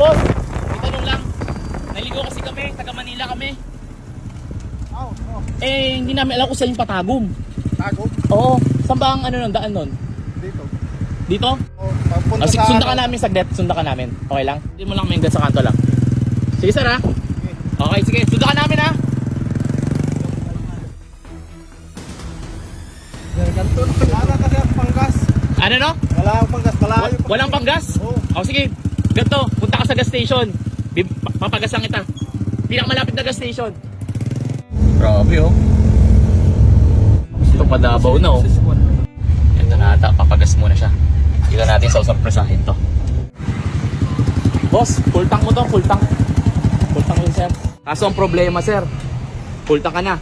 Boss, may tanong lang. Naligo kasi kami, taga Manila kami. Oh, oh. Eh, hindi namin alam kung saan yung patagom. Tago. Oo, saan ba ang ano nun, daan nun? Dito. Dito? Oh, papunta Oh, sige, sunda ka ano. namin saglit, sunda ka namin. Okay lang? Hindi mo lang kami hanggang sa kanto lang. Sige sir ha? Okay, sige, sunda ka namin ha? Ganito. Wala kasi ang panggas. Ano no? Wala akong panggas. Malayo walang panggas? Oo. O sige, ka sa gas station. Bib- pa- Papagasan kita. Pinakamalapit na gas station. Grabe oh. Gusto pa Davao na oh. Ito na ata, papagas muna siya. Dito natin sa usurpresahin to. Boss, full tank mo to, full tank. Full tank yun, sir. Kaso ang problema, sir. Full tank ka na.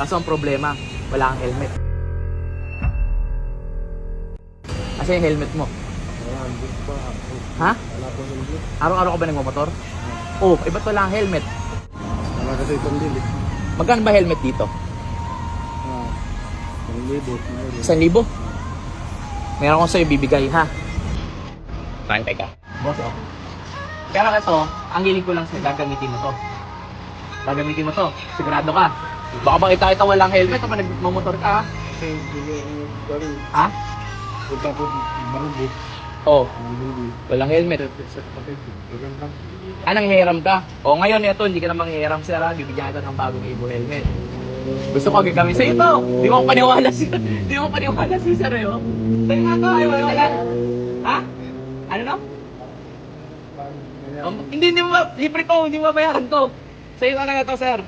Kaso ang problema, wala kang helmet. Asa yung helmet mo? Wala, hindi pa. Oh, Ha? Wala pa hindi. Araw-araw ka ba nagmamotor? Oh, eh ba't wala kang helmet? Wala kasi itong dili. Magkano ba helmet dito? Ah. Ang libot. mayroon. Isang libo? Meron ko sa'yo bibigay, ha? Tantay ka. Boss, oh. Pero ito, ang hiling ko lang sa'yo, gagamitin mo to. Gagamitin mo to. Sigurado ka. Baka makita kita walang helmet o nagmamotor ka, ha? Kasi hindi ako galing. Ha? Punta po marubot. Oh, walang helmet. Sa. Ah, nanghihiram ka? O ngayon, ito, hindi ka na manghihiram, sir, ha? Bibigyan kita ng bagong Evo helmet. Gusto ko gagawin sa ito. Di mo paniwala si Di mo paniwala si Sir eh, oh. Sa'yo nga to, ay wala. Ha? Ano no? Um, hindi, hindi mo ba, libre to, hindi mo bayaran to. Sa'yo talaga to, sir.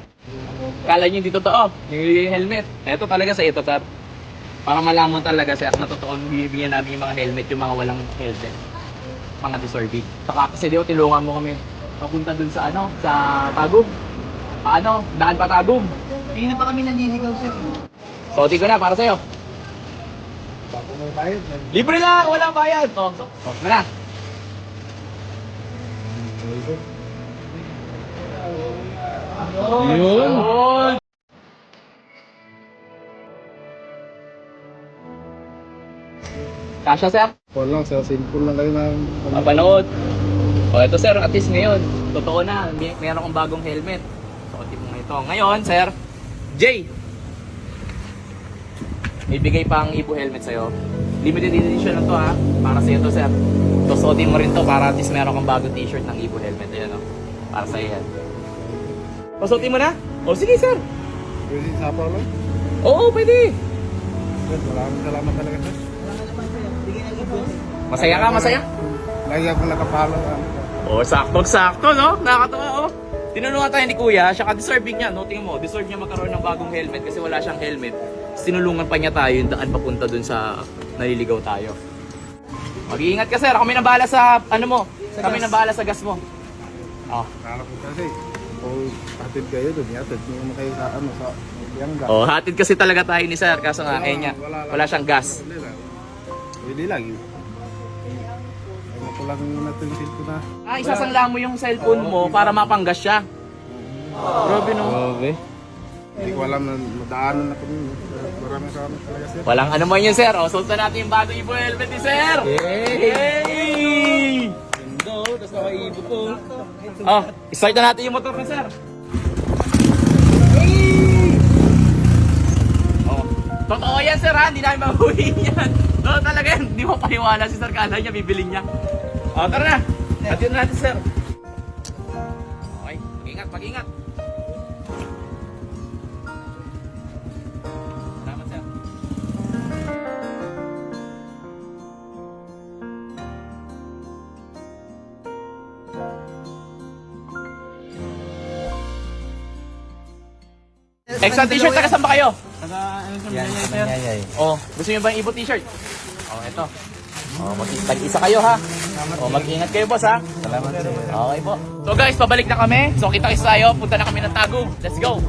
Kala niyo hindi totoo, yung helmet. Ito talaga sa ito, sir. Para malaman talaga, sir, na totoo, bibigyan namin yung mga helmet, yung mga walang helmet. Mga deserving. Saka kasi di ko tilungan mo kami papunta dun sa ano, sa Tagum. Paano? Daan pa Tagum. Hindi na pa kami nanliligaw sir. Soti ko na para sa'yo. Bako may bayad. Libre lang, walang bayad. Oh, so, oh, na. Yun. Kasha sir, Call lang sir. Simple lang kayo na. mapanood. O ito sir, at least ngayon, totoo na, may, meron akong bagong helmet. Suotin mo nga ito. Ngayon, sir, Jay, may bigay pang Ibo helmet sa'yo. Limited edition na to ha, para sa'yo to sir. So, suotin mo rin to para at least meron kang bagong t-shirt ng Ibo helmet. Ayan o, para sa'yo yan. Pasuotin mo na? O sige sir. Pwede sapaw lang. Oo, pwede. Maraming salamat talaga sir. Masaya ka, masaya? Lagi ako nakapalo. Oh, sakto, sakto, no? Nakakatawa, oh. Tinulungan tayo ni Kuya, siya ka-deserving niya, no? Tingnan mo, deserve niya magkaroon ng bagong helmet kasi wala siyang helmet. Sinulungan pa niya tayo yung daan papunta dun sa naliligaw tayo. Mag-iingat ka, sir. Kami na bahala sa, ano mo, kami na bahala sa gas mo. Oh. Kala ko kasi. Kung hatid kayo doon, hatid nyo naman kayo sa ano, sa Bianga. oh, hatid kasi talaga tayo ni sir, kaso nga, eh niya, lang. wala siyang gas. Pwede lang. Pwede lang. Ewan ko lang natin silpo na. Ah, isasangla mo yung cellphone mo para mapanggas siya. Grabe, no? Grabe. Hindi ko alam na madaanan na kami. Maraming salamat talaga sir. Walang ano man yun, sir. O, sultan natin yung bagong Ibo helmet ni sir. Yay! Ganda, tapos naka-Ibo po. Oh, start na natin yung motor ni sir. Oh, totoo yan, sir, ha? Hindi namin mabuhin yan. Totoo talaga yan. Hindi mo paniwala si sir. Kala niya, bibili niya. O, tara na. At yun natin, sir. Okay, mag-ingat, mag-ingat. Extra t-shirt, taga saan ba kayo? Taga ano sa Yan, sir? Oh, gusto niyo ba yung Ibo t-shirt? Oh, ito. Oh, mag isa kayo ha. Oh, mag-ingat kayo boss ha. Salamat sir. Okay po. So guys, pabalik na kami. So kita-kits tayo. Punta na kami ng Tagum. Let's go.